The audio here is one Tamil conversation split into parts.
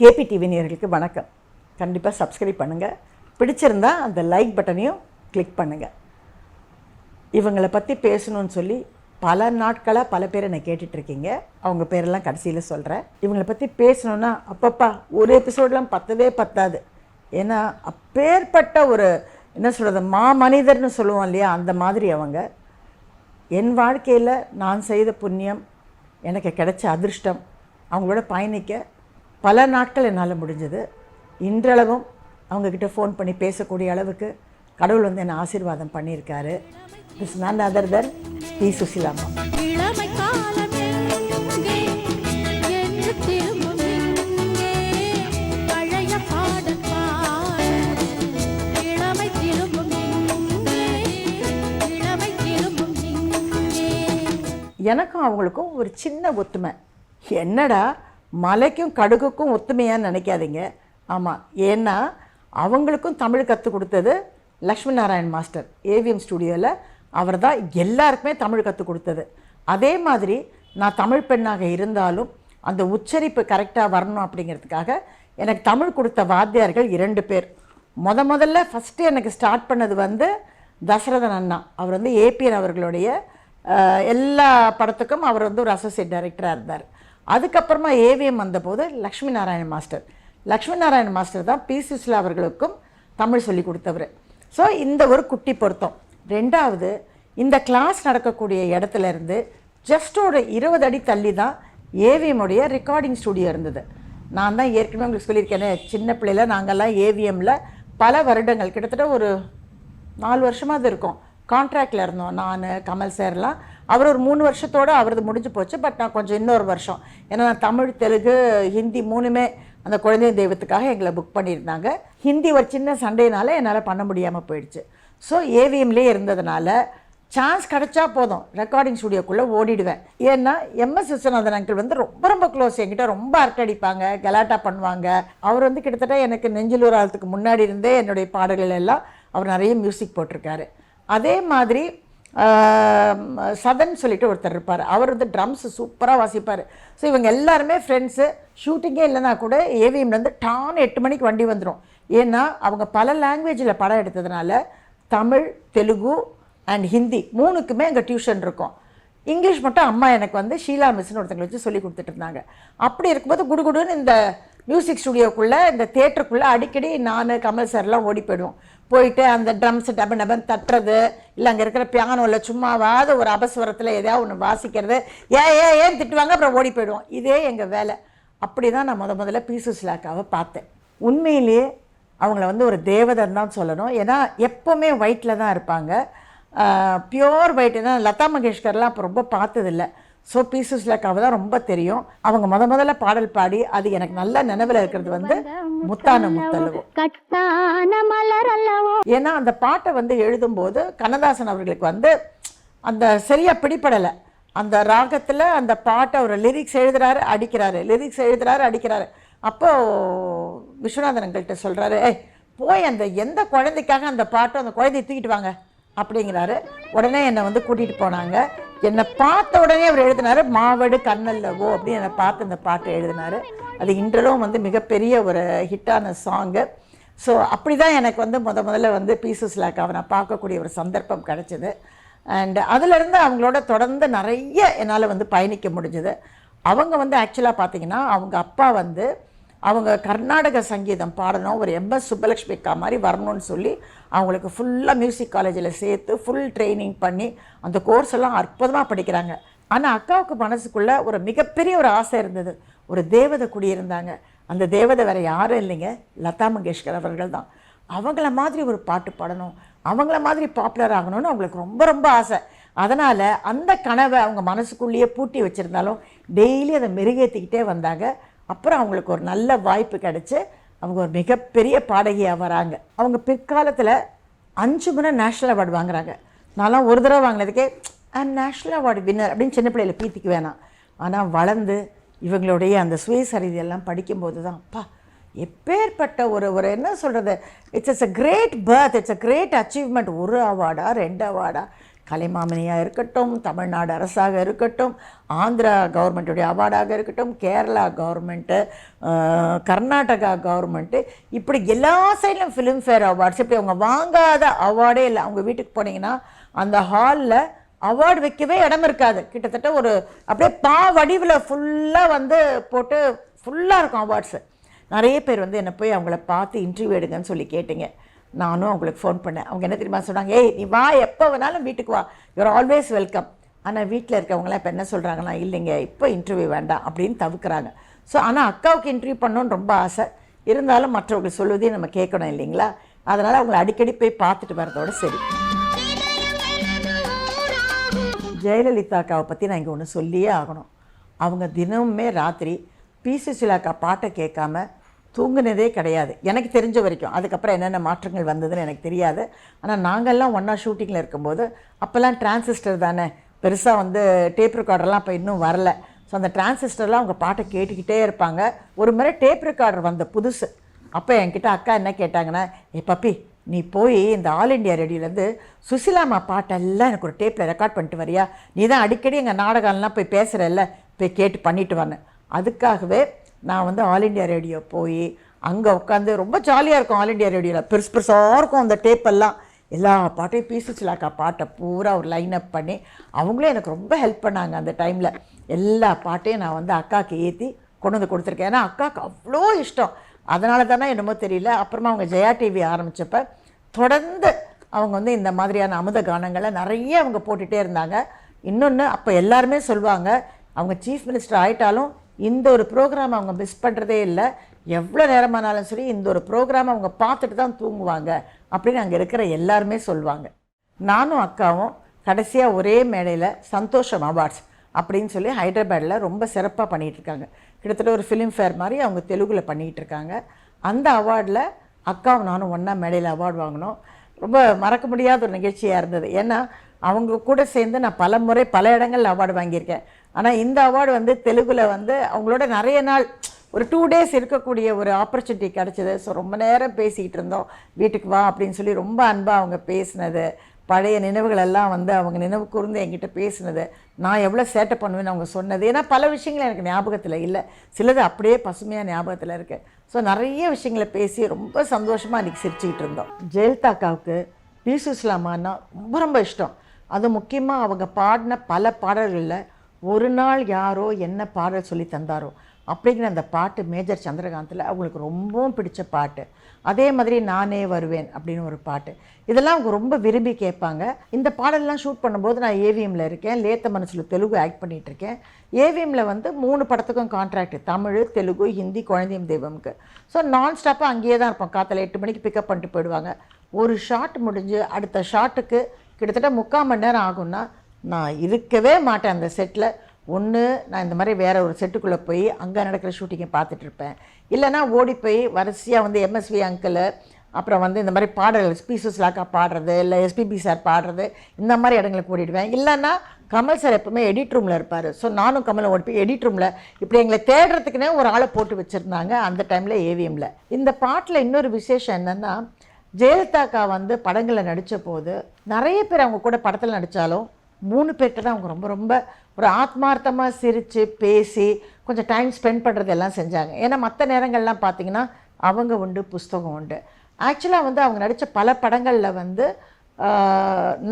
கேபி டிவி நேர்களுக்கு வணக்கம். கண்டிப்பாக சப்ஸ்கிரைப் பண்ணுங்கள் பிடிச்சிருந்தா அந்த லைக் பட்டனையும் கிளிக் பண்ணுங்கள் இவங்களை பற்றி பேசணும்னு சொல்லி பல நாட்களாக பல பேர் என்னை கேட்டுட்ருக்கீங்க அவங்க பேரெல்லாம் கடைசியில் சொல்கிறேன் இவங்களை பற்றி பேசணுன்னா அப்பப்பா ஒரு எபிசோடெலாம் பத்தவே பத்தாது. ஏன்னா அப்பேற்பட்ட ஒரு என்ன சொல்கிறது மா மனிதர்னு சொல்லுவோம் இல்லையா அந்த மாதிரி அவங்க. என் வாழ்க்கையில் நான் செய்த புண்ணியம் எனக்கு கிடைச்ச அதிர்ஷ்டம் அவங்களோட பயணிக்க பல நாட்கள் என்னால் முடிஞ்சது. இன்றளவும் அவங்கக்கிட்ட ஃபோன் பண்ணி பேசக்கூடிய அளவுக்கு கடவுள் வந்து என்னை ஆசீர்வாதம் பண்ணியிருக்காரு. திஸ் நான் அதர் தன் பி சுசிலாமா. எனக்கும் அவங்களுக்கும் ஒரு சின்ன ஒத்துமை. என்னடா மலைக்கும் கடுகுக்கும் ஒத்துமையான்னு நினைக்காதீங்க. ஆமாம் ஏன்னா அவங்களுக்கும் தமிழ் கற்றுக் கொடுத்தது லக்ஷ்மி நாராயண் மாஸ்டர் ஏவிஎம் ஸ்டுடியோவில் அவர் தான் எல்லாருக்குமே தமிழ் கற்றுக் கொடுத்தது. அதே மாதிரி நான் தமிழ் பெண்ணாக இருந்தாலும் அந்த உச்சரிப்பு கரெக்டாக வரணும் அப்படிங்கிறதுக்காக எனக்கு தமிழ் கொடுத்த வாத்தியார்கள் இரண்டு பேர். முத முதல்ல ஃபஸ்ட்டு எனக்கு ஸ்டார்ட் பண்ணது வந்து தசரதன் அண்ணா. அவர் வந்து ஏபிஎன் அவர்களுடைய எல்லா படத்துக்கும் அவர் வந்து ஒரு அசோசியேட் டைரக்டராக இருந்தார். அதுக்கப்புறமா ஏவிஎம் வந்தபோது லக்ஷ்மி நாராயண மாஸ்டர். லக்ஷ்மி நாராயண மாஸ்டர் தான் பி சுசிலா அவர்களுக்கும் தமிழ் சொல்லி கொடுத்தவர். ஸோ இந்த ஒரு குட்டி பொருத்தம். ரெண்டாவது இந்த கிளாஸ் நடக்கக்கூடிய இடத்துல இருந்து ஜஸ்ட் ஒரு இருபது அடி தள்ளி தான் ஏவிஎம்முடைய ரெக்கார்டிங் ஸ்டுடியோ இருந்தது. நான் தான் ஏற்கனவே உங்களுக்கு சொல்லியிருக்கேனே சின்ன பிள்ளையில நாங்கள்லாம் ஏவிஎம்மில் பல வருடங்கள் கிட்டத்தட்ட ஒரு நாலு வருஷமாக அது இருக்கும் கான்ட்ராக்டில் இருந்தோம் நான் கமல் சார்லாம் அவர் ஒரு மூணு வருஷத்தோடு அவரது முடிஞ்சு போச்சு பட் நான் கொஞ்சம் இன்னொரு வருஷம். ஏன்னா நான் தமிழ் தெலுங்கு ஹிந்தி மூணுமே அந்த குழந்தை தெய்வத்துக்காக எங்களை புக் பண்ணியிருந்தாங்க. ஹிந்தி ஒரு சின்ன சண்டையினால என்னால் பண்ண முடியாமல் போயிடுச்சு. ஸோ ஏவிஎம்லேயே இருந்ததுனால சான்ஸ் கிடச்சா போதும். ரெக்கார்டிங் ஸ்டுடியோக்குள்ளே ஓடிடுவேன். ஏன்னா எம்எஸ் விஸ்வநாதன் அங்கிள் வந்து ரொம்ப ரொம்ப க்ளோஸ் என்கிட்ட ரொம்ப அரட்டடிப்பாங்க கலாட்டா பண்ணுவாங்க. அவர் வந்து கிட்டத்தட்ட எனக்கு நெஞ்சிலூர் ஆகிறதுக்கு முன்னாடி இருந்தே என்னுடைய பாடல்கள் எல்லாம் அவர் நிறைய மியூசிக் போட்டிருக்காரு. அதே மாதிரி சதன் சொல்லிட்டு ஒருத்தர் இருப்பார். அவர் வந்து ட்ரம்ஸ் சூப்பராக வாசிப்பார். ஸோ இவங்க எல்லாருமே ஃப்ரெண்ட்ஸு ஷூட்டிங்கே இல்லைனா கூட ஏவிஎம்லேருந்து டான் எட்டு மணிக்கு வண்டி வந்துடும் ஏன்னா அவங்க பல லாங்குவேஜில் படம் எடுத்ததுனால தமிழ் தெலுங்கு அண்ட் ஹிந்தி மூணுக்குமே அங்கே டியூஷன் இருக்கும். இங்கிலீஷ் மட்டும் அம்மா எனக்கு வந்து ஷீலா மிஸ்னு ஒருத்தங்களை வச்சு சொல்லி கொடுத்துட்டு இருந்தாங்க. அப்படி இருக்கும்போது குடுகுடுன்னு இந்த மியூசிக் ஸ்டுடியோக்குள்ளே இந்த தேட்டருக்குள்ளே அடிக்கடி நான் கமல் சார்லாம் ஓடி போயிடுவோம். போயிட்டு அந்த ட்ரம்ஸ் டபன் டபன் தட்டுறது இல்லை அங்கே இருக்கிற பியானோவில் சும்மாவாவது ஒரு அபஸ்வரத்தில் எதையாவது ஒன்று வாசிக்கிறது. ஏ ஏ ஏன் திட்டுவாங்க அப்புறம் ஓடி போயிடுவோம். இதே எங்கள் வேலை. அப்படி தான் நான் முத முதல்ல பீசு ஸ்லாக்காவை பார்த்தேன். உண்மையிலேயே அவங்கள வந்து ஒரு தேவதன் தான் சொல்லணும். ஏன்னா எப்போவுமே ஒயிட்டில் தான் இருப்பாங்க. பியோர் ஒயிட் தான். லதா மங்கேஷ்கர்லாம் அப்போ ரொம்ப பார்த்ததில்ல. ஸோ பீசஸ் லக்காவை தான் ரொம்ப தெரியும். அவங்க முத முதல்ல பாடல் பாடி அது எனக்கு நல்ல நினைவில் இருக்கிறது வந்து முத்தான அல்லவோ ஏன்னா அந்த பாட்டை வந்து எழுதும்போது கண்ணதாசன் அவர்களுக்கு வந்து அந்த சரியாக பிடிபடலை. அந்த ராகத்தில் அந்த பாட்டை அவர் லிரிக்ஸ் எழுதுறாரு அடிக்கிறாரு. லிரிக்ஸ் எழுதுறாரு அடிக்கிறாரு. அப்போது விஸ்வநாதன் எங்கள்கிட்ட சொல்கிறாரு ஏய் போய் அந்த எந்த குழந்தைக்காக அந்த பாட்டை அந்த குழந்தைய தூக்கிட்டு வாங்க? அப்படிங்கிறாரு. உடனே என்னை வந்து கூட்டிகிட்டு போனாங்க. என்னை பார்த்த உடனே அவர் எழுதினார் மாவடு கண்ணல்லவோ அப்படின்னு என்னை பார்த்து அந்த பாட்டை எழுதினார். அது இன்றளவும் வந்து மிகப்பெரிய ஒரு ஹிட்டான சாங்கு. ஸோ அப்படி தான் எனக்கு வந்து முத முதல்ல வந்து பீசஸ் லேக்காவை நான் பார்க்கக்கூடிய ஒரு சந்தர்ப்பம் கிடச்சிது. அண்ட் அதுலேருந்து அவங்களோட தொடர்ந்து நிறைய என்னால் வந்து பயணிக்க முடிஞ்சுது. அவங்க வந்து ஆக்சுவலாக பார்த்தீங்கன்னா அவங்க அப்பா வந்து அவங்க கர்நாடக சங்கீதம் பாடணும். ஒரு எம்எஸ் சுப்பலக்ஷ்மி அக்கா மாதிரி வரணும்னு சொல்லி அவங்களுக்கு ஃபுல்லாக மியூசிக் காலேஜில் சேர்த்து ஃபுல் ட்ரைனிங் பண்ணி அந்த கோர்ஸ் எல்லாம் அற்புதமாக படிக்கிறாங்க. ஆனால் அக்காவுக்கு மனசுக்குள்ளே ஒரு மிகப்பெரிய ஒரு ஆசை இருந்தது. ஒரு தேவதை குடியிருந்தாங்க அந்த தேவதை வேறு யாரும் இல்லைங்க. லதா மங்கேஷ்கர் அவர்கள் தான். அவங்கள மாதிரி ஒரு பாட்டு பாடணும். அவங்கள மாதிரி பாப்புலர் ஆகணும்னு அவங்களுக்கு ரொம்ப ரொம்ப ஆசை. அதனால் அந்த கனவை அவங்க மனசுக்குள்ளேயே பூட்டி வச்சுருந்தாலும் டெய்லி அதை மெருகேற்றிக்கிட்டே வந்தாங்க. அப்புறம் அவங்களுக்கு ஒரு நல்ல வாய்ப்பு கிடச்சி அவங்க ஒரு மிகப்பெரிய பாடகியாக வராங்க. அவங்க பிற்காலத்தில் அஞ்சு முறை நேஷ்னல் அவார்டு வாங்குறாங்க. நான்லாம் ஒரு தடவை வாங்கினதுக்கே நேஷ்னல் அவார்டு வின்னர் அப்படின்னு சின்ன பிள்ளையில பீத்திக்கு வேணாம். ஆனால் வளர்ந்து இவங்களுடைய அந்த சுயசரிதையெல்லாம் படிக்கும்போது தான் அப்பா எப்பேற்பட்ட ஒரு ஒரு என்ன சொல்கிறது it's it's a great birth it's a great achievement ஒரு அவார்டா ரெண்டு அவார்டா கலைமாமணியாக இருக்கட்டும் தமிழ்நாடு அரசாக இருக்கட்டும் ஆந்திரா கவர்மெண்ட்டுடைய அவார்டாக இருக்கட்டும் கேரளா கவர்மெண்ட்டு கர்நாடகா கவர்மெண்ட்டு இப்படி எல்லா சைட்லையும் ஃபிலிம்ஃபேர் அவார்ட்ஸ் இப்படி அவங்க வாங்காத அவார்டே இல்லை. அவங்க வீட்டுக்கு போனீங்கன்னா அந்த ஹாலில் அவார்டு வைக்கவே இடம் இருக்காது. கிட்டத்தட்ட ஒரு அப்படியே பா வடிவில் ஃபுல்லாக வந்து போட்டு ஃபுல்லாக இருக்கும் அவார்ட்ஸு நிறைய பேர் வந்து என்னை போய் அவங்கள பார்த்து இன்டர்வியூ எடுங்கன்னு சொல்லி கேட்டீங்க. நானும் அவங்களுக்கு ஃபோன் பண்ணேன். அவங்க என்ன தெரியுமா சொன்னாங்க? ஏய் நீ வா எப்போ வேணாலும் வீட்டுக்கு வா. யூஆர் ஆல்வேஸ் வெல்கம் ஆனால் வீட்டில் இருக்கவங்களாம் இப்போ என்ன சொல்கிறாங்கன்னா இல்லைங்க இப்போ இன்டர்வியூ வேண்டாம் அப்படின்னு தவிர்க்கிறாங்க. ஸோ ஆனால் அக்காவுக்கு இன்டர்வியூ பண்ணணும்னு ரொம்ப ஆசை. இருந்தாலும் மற்றவர்கள் சொல்வதையும் நம்ம கேட்கணும் இல்லைங்களா? அதனால் அவங்கள அடிக்கடி போய் பார்த்துட்டு வரதோட சரி. ஜெயலலிதா அக்காவை பற்றி நான் இங்கே ஒன்று சொல்லியே ஆகணும். அவங்க தினமுமே ராத்திரி பி சுசிலாக்கா பாட்டை கேட்காம தூங்குனதே கிடையாது. எனக்கு தெரிஞ்ச வரைக்கும். அதுக்கப்புறம் என்னென்ன மாற்றங்கள் வந்ததுன்னு எனக்கு தெரியாது. ஆனால் நாங்கள்லாம் ஒன்றா ஷூட்டிங்கில் இருக்கும்போது அப்போல்லாம் டிரான்சிஸ்டர் தானே. பெருசாக வந்து டேப் ரெக்கார்டர்லாம் இப்போ இன்னும் வரல. ஸோ அந்த டிரான்சிஸ்டர்லாம் அவங்க பாட்டை கேட்டுக்கிட்டே இருப்பாங்க. ஒரு முறை டேப் ரெக்கார்டர் வந்த புதுசு. அப்போ என்கிட்ட அக்கா என்ன கேட்டாங்கன்னா ஏ பப்பி நீ போய் இந்த ஆல் இண்டியா ரேடியோலேருந்து சுசிலாமா பாட்டெல்லாம் எனக்கு ஒரு டேப்பில் ரெக்கார்ட் பண்ணிட்டு வரியா? நீ தான் அடிக்கடி எங்கள் நாடகம்லாம் போய் பேசுகிறல்ல போய் கேட்டு பண்ணிட்டு வரேன் அதுக்காகவே நான் வந்து ஆல் இண்டியா ரேடியோ போய் அங்கே உட்காந்து ரொம்ப ஜாலியாக இருக்கும் ஆல் இண்டியா ரேடியோவில் பெருசு பெருசாக இருக்கும் அந்த டேப்பெல்லாம் எல்லா பாட்டையும் பி பாட்டை பூரா ஒரு லைன் அப் பண்ணி அவங்களே எனக்கு ரொம்ப ஹெல்ப் பண்ணாங்க அந்த டைமில் எல்லா பாட்டையும் நான் வந்து அக்காவுக்கு ஏற்றி கொண்டு வந்து கொடுத்துருக்கேன். ஏன்னா அக்காவுக்கு அவ்வளோ இஷ்டம். அதனால தானே என்னமோ தெரியல. அப்புறமா அவங்க ஜெயா டிவி ஆரம்பித்தப்ப தொடர்ந்து அவங்க வந்து இந்த மாதிரியான அமுத கானங்களை நிறைய அவங்க போட்டுகிட்டே இருந்தாங்க. இன்னொன்று அப்போ எல்லாருமே சொல்லுவாங்க அவங்க சீஃப் மினிஸ்டர் ஆயிட்டாலும் இந்த ஒரு ப்ரோக்ராம் அவங்க மிஸ் பண்ணுறதே இல்லை. எவ்வளோ நேரமானாலும் சரி இந்த ஒரு ப்ரோக்ராம் அவங்க பார்த்துட்டு தான் தூங்குவாங்க அப்படின்னு அங்கே இருக்கிற எல்லாருமே சொல்லுவாங்க. நானும் அக்காவும் கடைசியாக ஒரே மேடையில் சந்தோஷம் அவார்ட்ஸ் அப்படின்னு சொல்லி ஹைதராபாடில் ரொம்ப சிறப்பாக பண்ணிகிட்டு இருக்காங்க. கிட்டத்தட்ட ஒரு ஃபிலிம் ஃபேர் மாதிரி அவங்க தெலுங்கில் பண்ணிகிட்டு இருக்காங்க. அந்த அவார்டில் அக்காவும் நானும் ஒன்றா மேடையில் அவார்டு வாங்கினோம். ரொம்ப மறக்க முடியாத ஒரு நிகழ்ச்சியாக இருந்தது. ஏன்னா அவங்க கூட சேர்ந்து நான் பல முறை பல இடங்களில் அவார்டு வாங்கியிருக்கேன். ஆனால் இந்த அவார்டு வந்து தெலுங்கில் வந்து அவங்களோட நிறைய நாள் ஒரு டூ டேஸ் இருக்கக்கூடிய ஒரு ஆப்பர்ச்சுனிட்டி கிடச்சிது. ஸோ ரொம்ப நேரம் பேசிக்கிட்டு இருந்தோம். வீட்டுக்கு வா அப்படின்னு சொல்லி ரொம்ப அன்பாக அவங்க பேசினது. பழைய நினைவுகள் எல்லாம் வந்து அவங்க நினைவு கூர்ந்து என்கிட்ட பேசினது. நான் எவ்வளோ சேட்டை பண்ணுவேன்னு அவங்க சொன்னது. ஏன்னா பல விஷயங்கள் எனக்கு ஞாபகத்தில் இல்லை. சிலது அப்படியே பசுமையாக ஞாபகத்தில் இருக்குது ஸோ நிறைய விஷயங்களை பேசி ரொம்ப சந்தோஷமாக அன்றைக்கி சிரிச்சுக்கிட்டு இருந்தோம். ஜெயலலிதாக்காவுக்கு பி சுஸ்லாமான்னா ரொம்ப ரொம்ப இஷ்டம். அது முக்கியமாக அவங்க பாடின பல பாடல்களில் ஒரு நாள் யாரோ என்ன பாடல் சொல்லி தந்தாரோ அப்படிங்கிற அந்த பாட்டு மேஜர் சந்திரகாந்தில் அவங்களுக்கு ரொம்பவும் பிடிச்ச பாட்டு. அதே மாதிரி நானே வருவேன் அப்படின்னு ஒரு பாட்டு. இதெல்லாம் அவங்க ரொம்ப விரும்பி கேட்பாங்க. இந்த பாடல்லாம் ஷூட் பண்ணும்போது நான் ஏவிஎம்மில் இருக்கேன். லேத்த மனசில் தெலுங்கு ஆக்ட் பண்ணிகிட்ருக்கேன் இருக்கேன். வந்து மூணு படத்துக்கும் கான்ட்ராக்ட் தமிழ் தெலுங்கு ஹிந்தி குழந்தையும் தெய்வம்க்கு. ஸோ நான் ஸ்டாப்பாக அங்கேயே தான் இருப்போம். காத்தில் எட்டு மணிக்கு பிக்கப் பண்ணிட்டு போயிடுவாங்க. ஒரு ஷாட் முடிஞ்சு அடுத்த ஷாட்டுக்கு கிட்டத்தட்ட முக்கால் மணி நேரம் ஆகும்னா நான் இருக்கவே மாட்டேன் அந்த செட்டில் ஒன்று நான் இந்த மாதிரி வேறு ஒரு செட்டுக்குள்ளே போய் அங்கே நடக்கிற ஷூட்டிங்கை பார்த்துட்ருப்பேன் இல்லைனா இல்லைன்னா ஓடி போய் வரிசையாக வந்து எம்எஸ்வி அங்கிள் அப்புறம் வந்து இந்த மாதிரி பாடல்கள் ஸ்பீசஸ் லாக்கா பாடுறது இல்லை எஸ்பிபி சார் பாடுறது இந்த மாதிரி இடங்களுக்கு ஓடிடுவேன். இல்லைன்னா கமல் சார் எப்பவுமே எடிட் ரூமில் இருப்பார். ஸோ நானும் கமலும் ஓடி போய் எடிட் ரூமில் இப்படி எங்களை தேடுறதுக்குனே ஒரு ஆளை போட்டு வச்சுருந்தாங்க அந்த டைமில் ஏவிஎம்மில் இந்த பாட்டில் இன்னொரு விசேஷம் என்னென்னா ஜெயலலிதாக்கா வந்து படங்களில் நடித்த போது நிறைய பேர் அவங்க கூட படத்தில் நடித்தாலும் மூணு பேர்கிட்ட தான் அவங்க ரொம்ப ரொம்ப ஒரு ஆத்மார்த்தமாக சிரித்து பேசி கொஞ்சம் டைம் ஸ்பெண்ட் பண்ணுறது எல்லாம் செஞ்சாங்க. ஏன்னா மற்ற நேரங்கள்லாம் பார்த்திங்கன்னா அவங்க உண்டு புஸ்தகம் உண்டு. ஆக்சுவலாக வந்து அவங்க நடித்த பல படங்களில் வந்து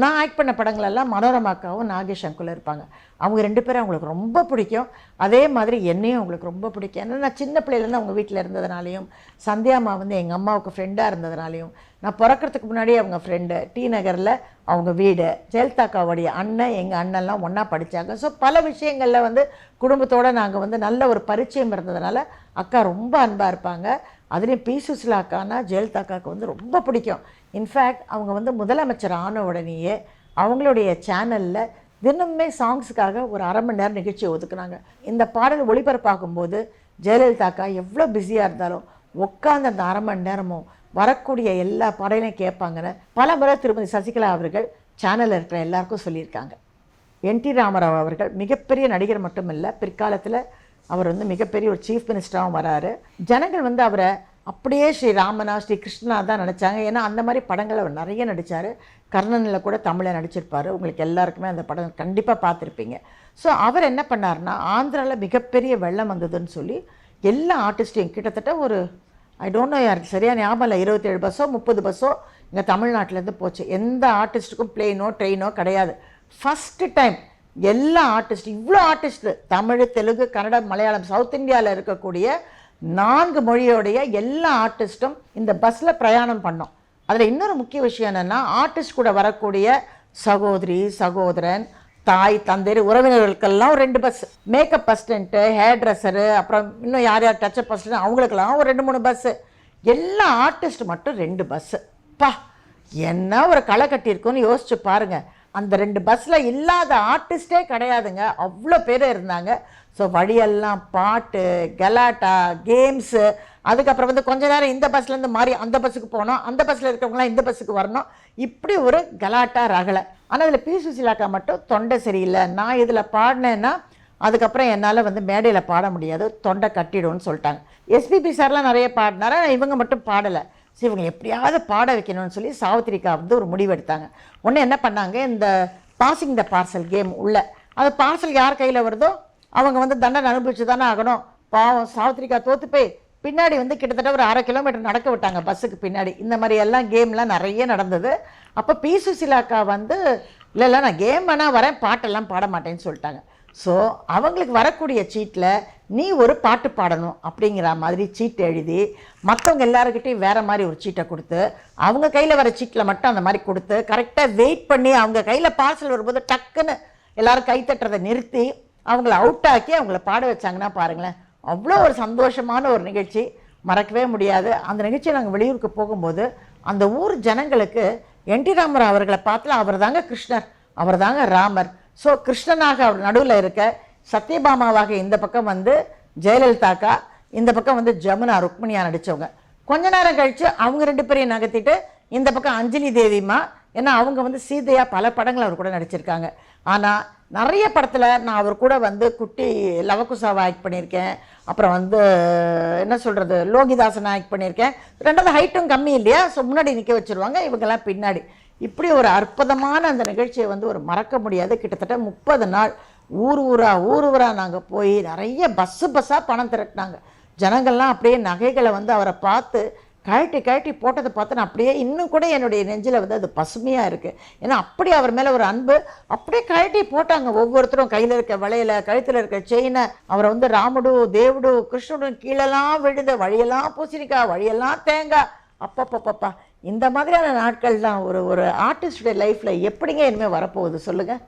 நான் ஆக்ட் பண்ண படங்களெல்லாம் மனோரமாக்காவும் நாகேஷ் அங்குல இருப்பாங்க. அவங்க ரெண்டு பேரும் அவங்களுக்கு ரொம்ப பிடிக்கும். அதே மாதிரி என்னையும் அவங்களுக்கு ரொம்ப பிடிக்கும். ஏன்னா நான் சின்ன பிள்ளையிலேருந்து அவங்க வீட்டில் இருந்ததுனாலையும் சந்தியாமா வந்து எங்கள் அம்மாவுக்கு ஃப்ரெண்டாக இருந்ததுனாலையும் நான் பிறக்கறதுக்கு முன்னாடியே அவங்க ஃப்ரெண்டு டி நகரில் அவங்க வீடு ஜெயலலிதாக்காவுடைய அண்ணன் எங்கள் அண்ணன்லாம் ஒன்றா படித்தாங்க ஸோ பல விஷயங்களில் வந்து குடும்பத்தோடு நாங்கள் வந்து நல்ல ஒரு பரிச்சயம் இருந்ததுனால அக்கா ரொம்ப அன்பாக இருப்பாங்க. அதுலேயும் பி சுசிலா அக்கானா ஜெயலலிதா அக்காவுக்கு வந்து ரொம்ப பிடிக்கும். இன்ஃபேக்ட் அவங்க வந்து முதலமைச்சர் ஆன உடனேயே அவங்களுடைய சேனலில் தினமுமே சாங்ஸுக்காக ஒரு அரை மணி நேரம் நிகழ்ச்சி ஒதுக்குனாங்க. இந்த பாடல் ஒளிபரப்பாகும்போது ஜெயலலிதாக்கா எவ்வளோ பிஸியாக இருந்தாலும் உட்காந்து அந்த அரை மணி நேரமும் வரக்கூடிய எல்லா பாடலையும் கேட்பாங்கன்னு பல முறை திருமதி சசிகலா அவர்கள் சேனலில் இருக்கிற எல்லாருக்கும் சொல்லியிருக்காங்க. என் டி ராமராவ் அவர்கள் மிகப்பெரிய நடிகர் மட்டும் இல்லை பிற்காலத்தில் அவர் வந்து மிகப்பெரிய ஒரு சீஃப் மினிஸ்டராகவும் வராரு. ஜனங்கள் வந்து அவரை அப்படியே ஸ்ரீ ராமனா ஸ்ரீ கிருஷ்ணா தான் நினச்சாங்க ஏன்னா அந்த மாதிரி படங்களை அவர் நிறைய நடித்தார் கர்ணனில் கூட தமிழை நடிச்சிருப்பார். உங்களுக்கு எல்லாருக்குமே அந்த படம் கண்டிப்பாக பார்த்துருப்பீங்க. ஸோ அவர் என்ன பண்ணாருன்னா ஆந்திராவில் மிகப்பெரிய வெள்ளம் வந்ததுன்னு சொல்லி எல்லா ஆர்டிஸ்ட்டையும் கிட்டத்தட்ட ஒரு ஐ டோன்ட் நோ யாருக்கு சரியாக ஞாபகம் இல்லை. இருபத்தேழு பஸ்ஸோ முப்பது பஸ்ஸோ இங்கே தமிழ்நாட்டிலேருந்து போச்சு. எந்த ஆர்டிஸ்ட்டுக்கும் பிளெயினோ ட்ரெயினோ கிடையாது. ஃபஸ்ட்டு டைம் எல்லா ஆர்டிஸ்ட் இவ்வளோ ஆர்டிஸ்ட்டு தமிழ் தெலுங்கு கன்னடம் மலையாளம் சவுத் இந்தியாவில் இருக்கக்கூடிய நான்கு மொழியோடைய எல்லா ஆர்டிஸ்ட்டும் இந்த பஸ்ஸில் பிரயாணம் பண்ணோம். அதில் இன்னொரு முக்கிய விஷயம் என்னென்னா ஆர்டிஸ்ட் கூட வரக்கூடிய சகோதரி சகோதரன் தாய் தந்தை உறவினர்களுக்கெல்லாம் ரெண்டு bus makeup assistant hair dresser அப்புறம் இன்னும் யார் யார் டச்சப் அசிஸ்டன்ட் அவங்களுக்கெல்லாம் ஒரு ரெண்டு மூணு பஸ்ஸு எல்லா ஆர்டிஸ்ட் மட்டும் ரெண்டு பஸ்ஸு பா என்ன ஒரு களை கட்டியிருக்குன்னு யோசிச்சு பாருங்கள் அந்த ரெண்டு பஸ்ஸில் இல்லாத ஆர்டிஸ்டே கிடையாதுங்க. அவ்வளோ பேர் இருந்தாங்க. ஸோ வழியெல்லாம் பாட்டு கலாட்டா கேம்ஸு அதுக்கப்புறம் வந்து கொஞ்ச நேரம் இந்த பஸ்லேருந்து மாறி அந்த பஸ்ஸுக்கு போனோம். அந்த பஸ்ஸில் இருக்கிறவங்களாம் இந்த பஸ்ஸுக்கு வரணும். இப்படி ஒரு கலாட்டா ரகலை. ஆனால் இதில் பி சுசிலாக்கா மட்டும் தொண்டை சரியில்லை. நான் இதில் பாடினேன்னா அதுக்கப்புறம் என்னால் வந்து மேடையில் பாட முடியாது. தொண்டை கட்டிடும்னு சொல்லிட்டாங்க. எஸ்பிபி சார்லாம் நிறைய பாடினாரு. இவங்க மட்டும் பாடலை. சரி இவங்க எப்படியாவது பாட வைக்கணும்னு சொல்லி சாவித்திரிக்கா வந்து ஒரு முடிவு எடுத்தாங்க. ஒன்று என்ன பண்ணாங்க? இந்த பாசிங் த பார்சல் கேம் உள்ள. அது பார்சல் யார் கையில் வருதோ அவங்க வந்து தண்டனை அனுபவிச்சு தானே ஆகணும். பாவம் சாவித்திரிக்கா தோத்து போய் பின்னாடி வந்து கிட்டத்தட்ட ஒரு அரை கிலோமீட்டர் நடக்க விட்டாங்க பஸ்ஸுக்கு பின்னாடி. இந்த மாதிரி எல்லாம் கேம்லாம் நிறைய நடந்தது. அப்போ பி சுசிலாக்கா வந்து இல்லை இல்லை நான் கேம் வேணால் வரேன் பாட்டெல்லாம் பாட மாட்டேன்னு சொல்லிட்டாங்க. ஸோ அவங்களுக்கு வரக்கூடிய சீட்டில் நீ ஒரு பாட்டு பாடணும் அப்படிங்கிற மாதிரி சீட்டு எழுதி மற்றவங்க எல்லாருக்கிட்டையும் வேறு மாதிரி ஒரு சீட்டை கொடுத்து அவங்க கையில் வர சீட்டில் மட்டும் அந்த மாதிரி கொடுத்து கரெக்டாக வெயிட் பண்ணி அவங்க கையில் பார்சல் வரும்போது டக்குன்னு எல்லோரும் கை தட்டுறதை நிறுத்தி அவங்கள அவுட் ஆக்கி அவங்கள பாட வச்சாங்கன்னா பாருங்களேன் அவ்வளோ ஒரு சந்தோஷமான ஒரு நிகழ்ச்சி. மறக்கவே முடியாது. அந்த நிகழ்ச்சியை நாங்கள் வெளியூருக்கு போகும்போது அந்த ஊர் ஜனங்களுக்கு என் டி ராமராவ் அவர்களை பார்த்துல அவர் தாங்க கிருஷ்ணர் அவர் தாங்க ராமர். ஸோ கிருஷ்ணனாக அவர் நடுவில் இருக்க சத்யபாமாவாக இந்த பக்கம் வந்து ஜெயலலிதாக்கா இந்த பக்கம் வந்து ஜமுனா ருக்மிணியாக நடித்தவங்க கொஞ்ச நேரம் கழித்து அவங்க ரெண்டு பேரையும் நகர்த்திட்டு இந்த பக்கம் அஞ்சலி தேவிமா ஏன்னா அவங்க வந்து சீதையாக பல படங்கள் அவர் கூட நடிச்சிருக்காங்க. ஆனால் நிறைய படத்தில் நான் அவர் கூட வந்து குட்டி லவகுசாவை ஆக்ட் பண்ணியிருக்கேன். அப்புறம் வந்து என்ன சொல்கிறது லோகிதாசனை ஆக்ட் பண்ணியிருக்கேன். ரெண்டாவது ஹைட்டும் கம்மி இல்லையா? ஸோ முன்னாடி நிற்க வச்சுருவாங்க இவங்கெல்லாம் பின்னாடி. இப்படி ஒரு அற்புதமான அந்த நிகழ்ச்சியை வந்து ஒரு மறக்க முடியாது கிட்டத்தட்ட முப்பது நாள் ஊர் ஊரா ஊர் ஊரா நாங்கள் போய் நிறைய பஸ்ஸு பஸ்ஸாக பணம் திரட்டினாங்க. ஜனங்கள்லாம் அப்படியே நகைகளை வந்து அவரை பார்த்து கழட்டி கழட்டி போட்டதை பார்த்து நான் அப்படியே இன்னும் கூட என்னுடைய நெஞ்சில் வந்து அது பசுமையாக இருக்குது ஏன்னா அப்படி அவர் மேலே ஒரு அன்பு அப்படியே கழட்டி போட்டாங்க. ஒவ்வொருத்தரும் கையில் இருக்க வளையல கழுத்தில் இருக்க செயினை அவரை வந்து ராமுடு தேவுடு கிருஷ்ணனும் கீழெல்லாம் விழுத. வழியெல்லாம் பூசணிக்காய் வழியெல்லாம் தேங்காய். அப்பப்பப்பப்பா. இந்த மாதிரியான நாட்கள் தான் ஒரு ஒரு ஆர்டிஸ்டுடைய லைஃப்பில் எப்படிங்க இனிமேல் வரப்போகுது சொல்லுங்கள்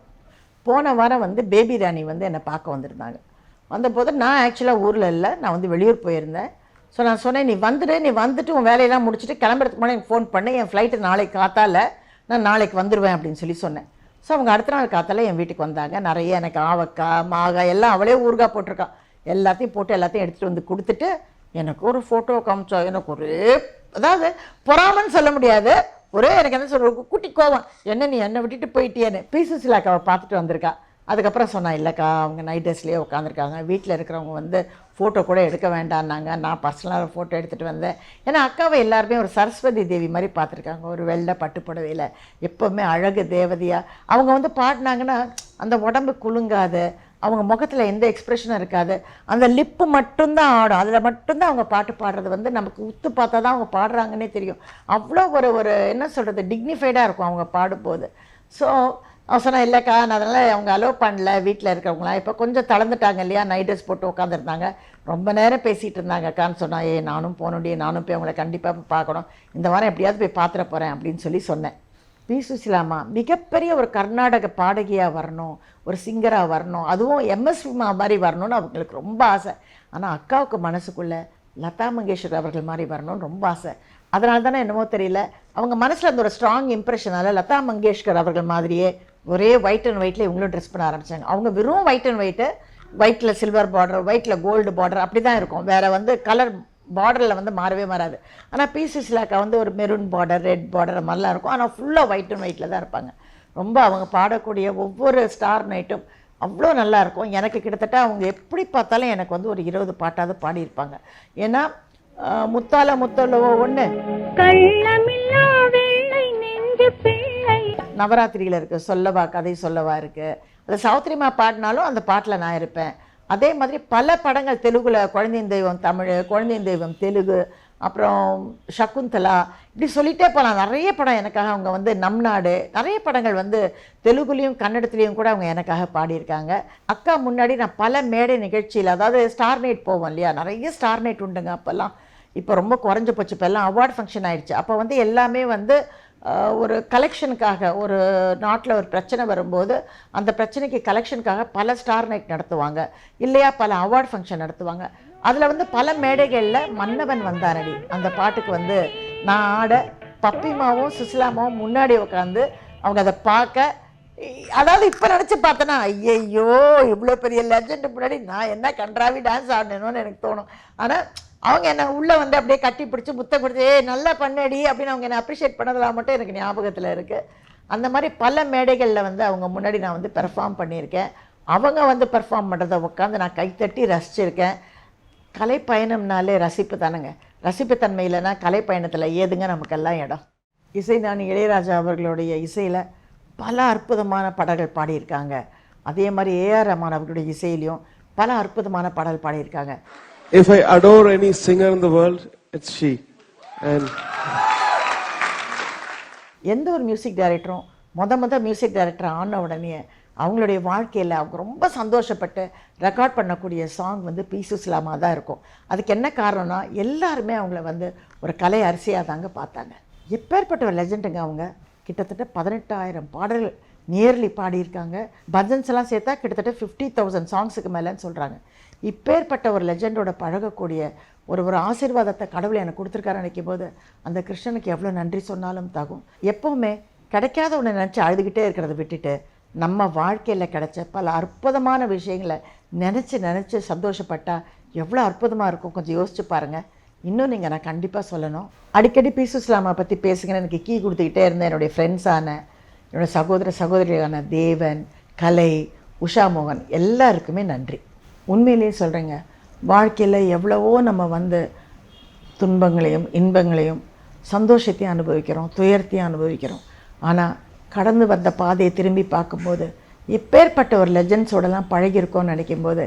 போன வாரம் வந்து பேபி ராணி வந்து என்னை பார்க்க வந்திருந்தாங்க. வந்தபோது நான் ஆக்சுவலாக ஊரில் இல்லை நான் வந்து வெளியூர் போயிருந்தேன். ஸோ நான் சொன்னேன் நீ வந்துடு நீ வந்துட்டு உன் வேலையெல்லாம் முடிச்சுட்டு கிளம்புறதுக்கு முன்னாடி எனக்கு ஃபோன் பண்ணு என் ஃப்ளைட்டு நாளைக்கு காத்தால நான் நாளைக்கு வந்துடுவேன் அப்படின்னு சொல்லி சொன்னேன். ஸோ அவங்க அடுத்த நாள் காத்தால என் வீட்டுக்கு வந்தாங்க. நிறைய எனக்கு ஆவக்காய் மாகாய் எல்லாம் அவளே ஊறுகாய் போட்டிருக்கா. எல்லாத்தையும் போட்டு எல்லாத்தையும் எடுத்துகிட்டு வந்து கொடுத்துட்டு எனக்கு ஒரு ஃபோட்டோ காமிச்சா எனக்கு ஒரே அதாவது பொறாமன்னு சொல்ல முடியாது. ஒரே எனக்கு என்ன சொல்ற குட்டி கோவம். என்ன நீ என்னை விட்டுட்டு போயிட்டியேன்னு? பி சுசிலாக்காவை பார்த்துட்டு வந்திருக்கா. அதுக்கப்புறம் சொன்னால் இல்லைக்கா அவங்க நைட் ட்ரெஸ்லேயே உட்காந்துருக்காங்க வீட்டில் இருக்கிறவங்க வந்து ஃபோட்டோ கூட எடுக்க வேண்டான்னாங்க நான் பர்சனலாக ஃபோட்டோ எடுத்துகிட்டு வந்தேன். ஏன்னா அக்காவை எல்லாருமே ஒரு சரஸ்வதி தேவி மாதிரி பார்த்துருக்காங்க. ஒரு வெள்ளை பட்டு புடவையில். எப்போவுமே அழகு தேவதையாக அவங்க வந்து பாடினாங்கன்னா அந்த உடம்பு குலுங்காது. அவங்க முகத்தில் எந்த எக்ஸ்ப்ரெஷனும் இருக்காது. அந்த லிப்பு மட்டும்தான் ஆடும். அதில் மட்டும்தான் அவங்க பாட்டு பாடுறது வந்து நமக்கு உத்து பார்த்தா தான் அவங்க பாடுறாங்கன்னே தெரியும். அவ்வளோ ஒரு ஒரு என்ன சொல்கிறது டிக்னிஃபைடாக இருக்கும் அவங்க பாடும்போது. ஸோ அவன் இல்லைக்கா நான் அதனால் அவங்க அலோவ் பண்ணல வீட்டில் இருக்கிறவங்களாம். இப்போ கொஞ்சம் தளர்ந்துட்டாங்க இல்லையா? நைட் ட்ரெஸ் போட்டு உட்காந்துருந்தாங்க ரொம்ப நேரம் பேசிகிட்டு இருந்தாங்க அக்கான்னு சொன்னா ஏ நானும் போனோடியே நானும் போய் அவங்கள கண்டிப்பாக பார்க்கணும். இந்த வாரம் எப்படியாவது போய் பார்த்துட போகிறேன் அப்படின்னு சொல்லி சொன்னேன். பி சுசிலாமா மிகப்பெரிய ஒரு கர்நாடக பாடகியாக வரணும் ஒரு சிங்கராக வரணும் அதுவும் எம்எஸ் உமா மாதிரி வரணும்னு அவங்களுக்கு ரொம்ப ஆசை. ஆனால் அக்காவுக்கு மனசுக்குள்ளே லதா மங்கேஷ்வர் அவர்கள் மாதிரி வரணும்னு ரொம்ப ஆசை. அதனால தானே என்னமோ தெரியல. அவங்க மனசில் அந்த ஒரு ஸ்ட்ராங் இம்ப்ரெஷனால லதா மங்கேஷ்கர் அவர்கள் மாதிரியே ஒரே ஒயிட் அண்ட் ஒயிட்டில் இவங்களும் ட்ரெஸ் பண்ண ஆரம்பித்தாங்க அவங்க வெறும் ஒயிட் அண்ட் ஒயிட்டு ஒயிட்டில் சில்வர் பார்டர் ஒயிட்டில் கோல்டு பார்டர் அப்படி தான் இருக்கும். வேறு வந்து கலர் பார்டரில் வந்து மாறவே மாறாது. ஆனால் பி சுசிலாக்கா வந்து ஒரு மெரூன் பார்டர் ரெட் பார்டர் மாதிரிலாம் இருக்கும். ஆனால் ஃபுல்லாக ஒயிட் அண்ட் ஒயிட்டில் தான் இருப்பாங்க. ரொம்ப அவங்க பாடக்கூடிய ஒவ்வொரு ஸ்டார் நைட்டும் அவ்வளோ நல்லா இருக்கும். எனக்கு கிட்டத்தட்ட அவங்க எப்படி பார்த்தாலும் எனக்கு வந்து ஒரு இருபது பாட்டாவது பாடியிருப்பாங்க. ஏன்னா முத்தால முத்தல்லவோ ஒன்று நவராத்திரியில் இருக்கு. சொல்லவா கதை சொல்லவா இருக்கு. அது சௌத்ரிமா பாடினாலும் அந்த பாட்டில் நான் இருப்பேன். அதே மாதிரி பல படங்கள் தெலுங்கில் குழந்தையின் தெய்வம் தமிழ் குழந்தையின் தெய்வம் தெலுங்கு அப்புறம் சகுந்தலா இப்படி சொல்லிட்டே போகலாம் நிறைய படம் எனக்காக அவங்க வந்து நம் நாடு நிறைய படங்கள் வந்து தெலுங்குலேயும் கன்னடத்துலேயும் கூட அவங்க எனக்காக பாடியிருக்காங்க. அக்கா முன்னாடி நான் பல மேடை நிகழ்ச்சியில் அதாவது ஸ்டார் நைட் போவோம் இல்லையா? நிறைய ஸ்டார் நைட் உண்டுங்க அப்போல்லாம். இப்போ ரொம்ப குறைஞ்ச போச்சு. இப்போ எல்லாம் அவார்ட் ஃபங்க்ஷன் ஆயிடுச்சு. அப்போ வந்து எல்லாமே வந்து ஒரு கலெக்ஷனுக்காக ஒரு நாட்டில் ஒரு பிரச்சனை வரும்போது அந்த பிரச்சனைக்கு கலெக்ஷனுக்காக பல ஸ்டார் நைட் நடத்துவாங்க. இல்லையா பல அவார்ட் ஃபங்க்ஷன் நடத்துவாங்க. அதில் வந்து பல மேடைகளில் மன்னவன் வந்தானடி. அந்த பாட்டுக்கு வந்து நான் ஆட பப்பிமாவும் சுசிலாமாவும் முன்னாடி உட்காந்து அவங்க அதை பார்க்க அதாவது இப்போ நினச்சி பார்த்தேன்னா ஐயையோ இவ்வளோ பெரிய லெஜண்ட் முன்னாடி நான் என்ன கன்றாவி டான்ஸ் ஆடணும்னு எனக்கு தோணும். ஆனால் அவங்க என்னை உள்ளே வந்து அப்படியே கட்டி பிடிச்சி முத்தம் கொடுத்து ஏ நல்லா பண்ணடி அப்படின்னு அவங்க என்னை அப்ரிஷியேட் பண்ணதெல்லாம் மட்டும் எனக்கு ஞாபகத்தில் இருக்குது அந்த மாதிரி பல மேடைகளில் வந்து அவங்க முன்னாடி நான் வந்து பெர்ஃபார்ம் பண்ணியிருக்கேன். அவங்க வந்து பெர்ஃபார்ம் பண்ணுறதை உட்காந்து நான் கைத்தட்டி ரசிச்சிருக்கேன். கலை பயணம்னாலே ரசிப்பு தானுங்க. ரசிப்பு தன்மை கலை பயணத்தில் ஏதுங்க நமக்கெல்லாம் இடம்? இசை நான் இளையராஜா அவர்களுடைய இசையில் பல அற்புதமான பாடல்கள் பாடியிருக்காங்க. அதே மாதிரி ஏஆர் ரமான் அவர்களுடைய இசையிலையும் பல அற்புதமான பாடல் பாடியிருக்காங்க. If I adore any singer in the world, it's she. And எந்த ஒரு மியூசிக் டைரக்டரும் முத முத மியூசிக் டைரக்டர் ஆன உடனே அவங்களுடைய வாழ்க்கையில் அவங்க ரொம்ப சந்தோஷப்பட்டு ரெக்கார்ட் பண்ணக்கூடிய சாங் வந்து பி சுஸ்லாமா தான் இருக்கும். அதுக்கு என்ன காரணம்னா எல்லாருமே அவங்கள வந்து ஒரு கலை அரிசியாக தாங்க பார்த்தாங்க. எப்பேற்பட்ட ஒரு லெஜெண்டுங்க அவங்க? கிட்டத்தட்ட பதினெட்டாயிரம் பாடல்கள் நியர்லி பாடியிருக்காங்க. பஜன்ஸ் எல்லாம் சேர்த்தா கிட்டத்தட்ட ஃபிஃப்டி தௌசண்ட் சாங்ஸுக்கு மேலேன்னு சொல்கிறாங்க இப்பேற்பட்ட ஒரு லெஜெண்டோட பழகக்கூடிய ஒரு ஒரு ஆசீர்வாதத்தை கடவுளை எனக்கு கொடுத்துருக்காரு நினைக்கும் போது அந்த கிருஷ்ணனுக்கு எவ்வளோ நன்றி சொன்னாலும் தகும். எப்போவுமே கிடைக்காத ஒன்று நினச்சி அழுதுகிட்டே இருக்கிறத விட்டுட்டு நம்ம வாழ்க்கையில் கிடைச்ச பல அற்புதமான விஷயங்களை நினச்சி நினச்சி சந்தோஷப்பட்டால் எவ்வளோ அற்புதமாக இருக்கும். கொஞ்சம் யோசிச்சு பாருங்கள் இன்னும் நீங்கள் நான் கண்டிப்பாக சொல்லணும். அடிக்கடி பீசு இஸ்லாமை பற்றி பேசுங்கன்னு எனக்கு கீ கொடுத்துக்கிட்டே இருந்தேன். என்னுடைய ஃப்ரெண்ட்ஸான என்னோட சகோதர சகோதரியான தேவன் கலை உஷா மோகன் எல்லாருக்குமே நன்றி. உண்மையிலேயே சொல்கிறேங்க வாழ்க்கையில் எவ்வளவோ நம்ம வந்து துன்பங்களையும் இன்பங்களையும் சந்தோஷத்தையும் அனுபவிக்கிறோம் துயரத்தையும் அனுபவிக்கிறோம். ஆனால் கடந்து வந்த பாதையை திரும்பி பார்க்கும்போது எப்பேற்பட்ட ஒரு லெஜண்ட்ஸோடலாம் பழகியிருக்கோம்னு நினைக்கும்போது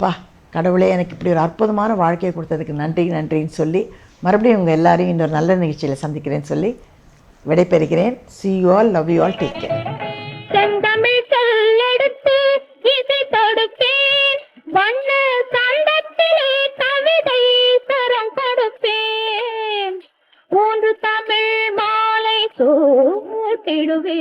பா கடவுளே எனக்கு இப்படி ஒரு அற்புதமான வாழ்க்கையை கொடுத்ததுக்கு நன்றி நன்றின்னு சொல்லி மறுபடியும் உங்கள் எல்லாரையும் இன்னொரு நல்ல நிகழ்ச்சியில் சந்திக்கிறேன்னு சொல்லி விடைபெறுகிறேன். See you all love you all take care தோட்டிடுவேன்